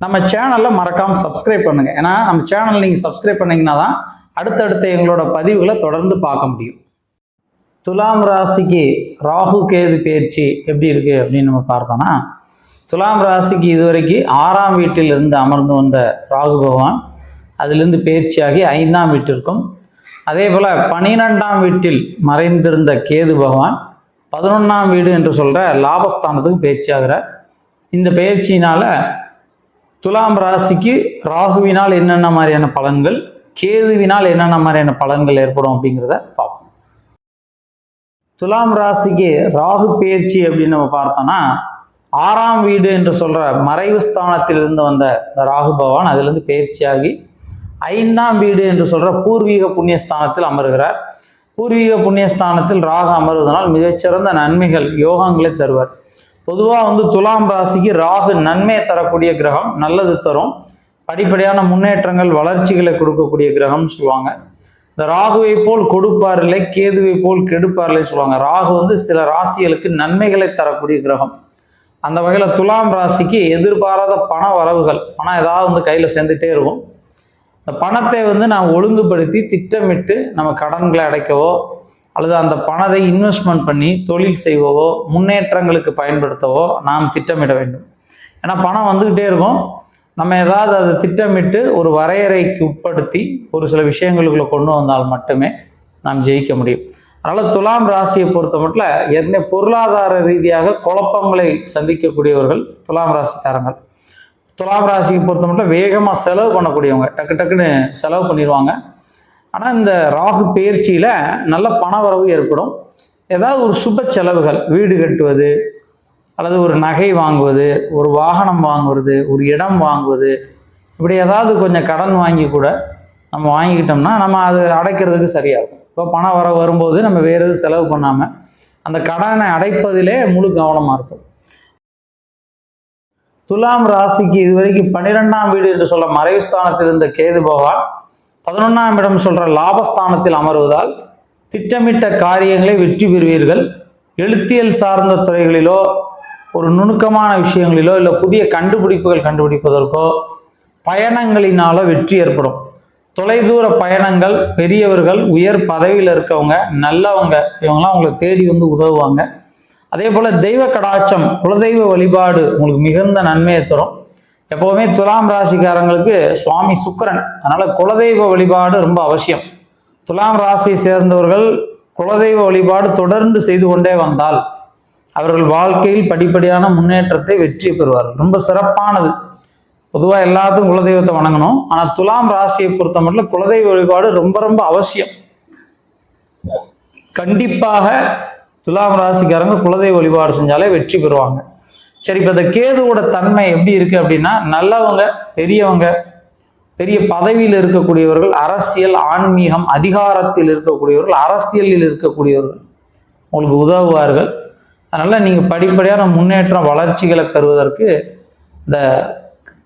நம்ம சேனலில் மறக்காமல் சப்ஸ்கிரைப் பண்ணுங்கள் ஏன்னா நம்ம சேனல் நீங்கள் சப்ஸ்கிரைப் பண்ணிங்கன்னா தான் அடுத்தடுத்த எங்களோட பதிவுகளை தொடர்ந்து பார்க்க முடியும். துலாம் ராசிக்கு ராகு கேது பயிற்சி எப்படி இருக்குது அப்படின்னு நம்ம பார்த்தோம்னா துலாம் ராசிக்கு இதுவரைக்கும் ஆறாம் வீட்டில் இருந்து அமர்ந்து வந்த ராகு பகவான் அதிலிருந்து பயிற்சியாகி ஐந்தாம் வீட்டிற்கும் அதே போல் பனிரெண்டாம் வீட்டில் மறைந்திருந்த கேது பகவான் பதினொன்றாம் வீடு என்று சொல்கிற லாபஸ்தானத்துக்கு பயிற்சியாகிறார். இந்த பயிற்சியினால் துலாம் ராசிக்கு ராகுவினால் என்னென்ன மாதிரியான பலன்கள் கேதுவினால் என்னென்ன மாதிரியான பலன்கள் ஏற்படும் அப்படிங்கிறத பார்ப்போம். துலாம் ராசிக்கு ராகு பயிற்சி அப்படின்னு நம்ம பார்த்தோம்னா ஆறாம் வீடு என்று சொல்கிற மறைவு ஸ்தானத்திலிருந்து வந்த ராகு பகவான் அதிலிருந்து பயிற்சியாகி ஐந்தாம் வீடு என்று சொல்கிற பூர்வீக புண்ணியஸ்தானத்தில் அமர்கிறார். பூர்வீக புண்ணியஸ்தானத்தில் ராகு அமர்வதனால் மிகச்சிறந்த நன்மைகள் யோகங்களை தருவார். பொதுவாக வந்து துலாம் ராசிக்கு ராகு நன்மை தரக்கூடிய கிரகம் நல்லது தரும். படிப்படியான முன்னேற்றங்கள் வளர்ச்சிகளை கொடுக்கக்கூடிய கிரகம்னு சொல்லுவாங்க. இந்த ராகுவை போல் கொடுப்பார் இல்லை கேதுவை போல் கெடுப்பார் இல்லை சொல்லுவாங்க. ராகு வந்து சில ராசிகளுக்கு நன்மைகளை தரக்கூடிய கிரகம். அந்த வகையில் துலாம் ராசிக்கு எதிர்பாராத பண வரவுகள் பணம் ஏதாவது வந்து கையில் சேர்ந்துட்டே இருக்கும். இந்த பணத்தை வந்து நாம் ஒழுங்குபடுத்தி திட்டமிட்டு நம்ம கடன்களை அடைக்கவோ அல்லது அந்த பணத்தை இன்வெஸ்ட்மெண்ட் பண்ணி தொழில் செய்வவோ முன்னேற்றங்களுக்கு பயன்படுத்தவோ நாம் திட்டமிட வேண்டும். ஏன்னா பணம் வந்துக்கிட்டே இருக்கும். நம்ம ஏதாவது அதை திட்டமிட்டு ஒரு வரையறைக்கு உட்படுத்தி ஒரு சில விஷயங்களுக்குள்ள கொண்டு வந்தால் மட்டுமே நாம் ஜெயிக்க முடியும். அதனால் துலாம் ராசியை பொறுத்த மட்டும் ஏற்கனவே பொருளாதார ரீதியாக குழப்பங்களை சந்திக்கக்கூடியவர்கள் துலாம் ராசிக்காரங்கள். துலாம் ராசியை பொறுத்த மட்டும் வேகமாக செலவு பண்ணக்கூடியவங்க டக்கு டக்குன்னு செலவு பண்ணிடுவாங்க ஆனால் இந்த ராகு பயிற்சியில் நல்ல பணவரவு ஏற்படும். ஏதாவது ஒரு சுப செலவுகள் வீடு கட்டுவது அல்லது ஒரு நகை வாங்குவது ஒரு வாகனம் வாங்குவது ஒரு இடம் வாங்குவது இப்படி ஏதாவது கொஞ்சம் கடன் வாங்கி கூட நம்ம வாங்கிக்கிட்டோம்னா நம்ம அது அடைக்கிறதுக்கு சரியாக இருக்கும். இப்போ பணம் வர வரும்போது நம்ம வேறு எதுவும் செலவு பண்ணாமல் அந்த கடனை அடைப்பதிலே முழு கவனமாக இருக்கும் துலாம் ராசிக்கு இதுவரைக்கும் பன்னிரெண்டாம் வீடு என்று சொல்ல மறைவு ஸ்தானத்தில் இருந்த கேது பகவான் பதினொன்றாம் இடம் சொல்கிற லாபஸ்தானத்தில் அமர்வதால் திட்டமிட்ட காரியங்களை வெற்றி பெறுவீர்கள். எழுத்தியல் சார்ந்த துறைகளிலோ ஒரு நுணுக்கமான விஷயங்களிலோ இல்லை புதிய கண்டுபிடிப்புகள் கண்டுபிடிப்பதற்கோ பயணங்களினாலோ வெற்றி ஏற்படும். தொலைதூர பயணங்கள் பெரியவர்கள் உயர் பதவியில் இருக்கவங்க நல்லவங்க இவங்கெல்லாம் உங்களை தேடி வந்து உதவுவாங்க. அதே போல் தெய்வ கடாச்சம் குலதெய்வ வழிபாடு உங்களுக்கு மிகுந்த நன்மையை தரும். எப்போவுமே துலாம் ராசிக்காரங்களுக்கு சுவாமி சுக்கிரன். அதனால் குலதெய்வ வழிபாடு ரொம்ப அவசியம். துலாம் ராசியை சேர்ந்தவர்கள் குலதெய்வ வழிபாடு தொடர்ந்து செய்து கொண்டே வந்தால் அவர்கள் வாழ்க்கையில் படிப்படியான முன்னேற்றத்தை வெற்றி பெறுவார்கள். ரொம்ப சிறப்பானது. பொதுவாக எல்லாத்துக்கும் குலதெய்வத்தை வணங்கணும். ஆனால் துலாம் ராசியை பொறுத்த மட்டும் குலதெய்வ வழிபாடு ரொம்ப ரொம்ப அவசியம். கண்டிப்பாக துலாம் ராசிக்காரங்க குலதெய்வ வழிபாடு செஞ்சாலே வெற்றி பெறுவாங்க. சரி இப்போ இந்த கேதுவோட தன்மை எப்படி இருக்கு அப்படின்னா நல்லவங்க பெரியவங்க பெரிய பதவியில் இருக்கக்கூடியவர்கள் அரசியல் ஆன்மீகம் அதிகாரத்தில் இருக்கக்கூடியவர்கள் அரசியலில் இருக்கக்கூடியவர்கள் உங்களுக்கு உதவுவார்கள். அதனால் நீங்கள் படிப்படியான முன்னேற்றம் வளர்ச்சிகளை பெறுவதற்கு இந்த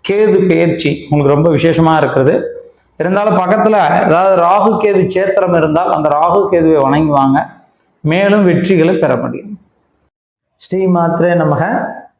கேது பயிற்சி உங்களுக்கு ரொம்ப விசேஷமாக இருக்கிறது. இருந்தாலும் பக்கத்தில் ஏதாவது ராகு கேது சேத்திரம் இருந்தால் அந்த ராகு கேதுவை வணங்குவாங்க. மேலும் வெற்றிகளை பெற முடியும். ஸ்ரீ மாத்திரே நமக.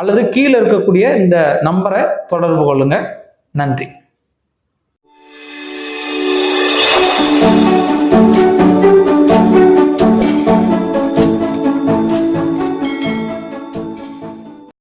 அல்லது கீழே இருக்கக்கூடிய இந்த நம்பரை தொடர்பு கொள்ளுங்கள் நன்றி.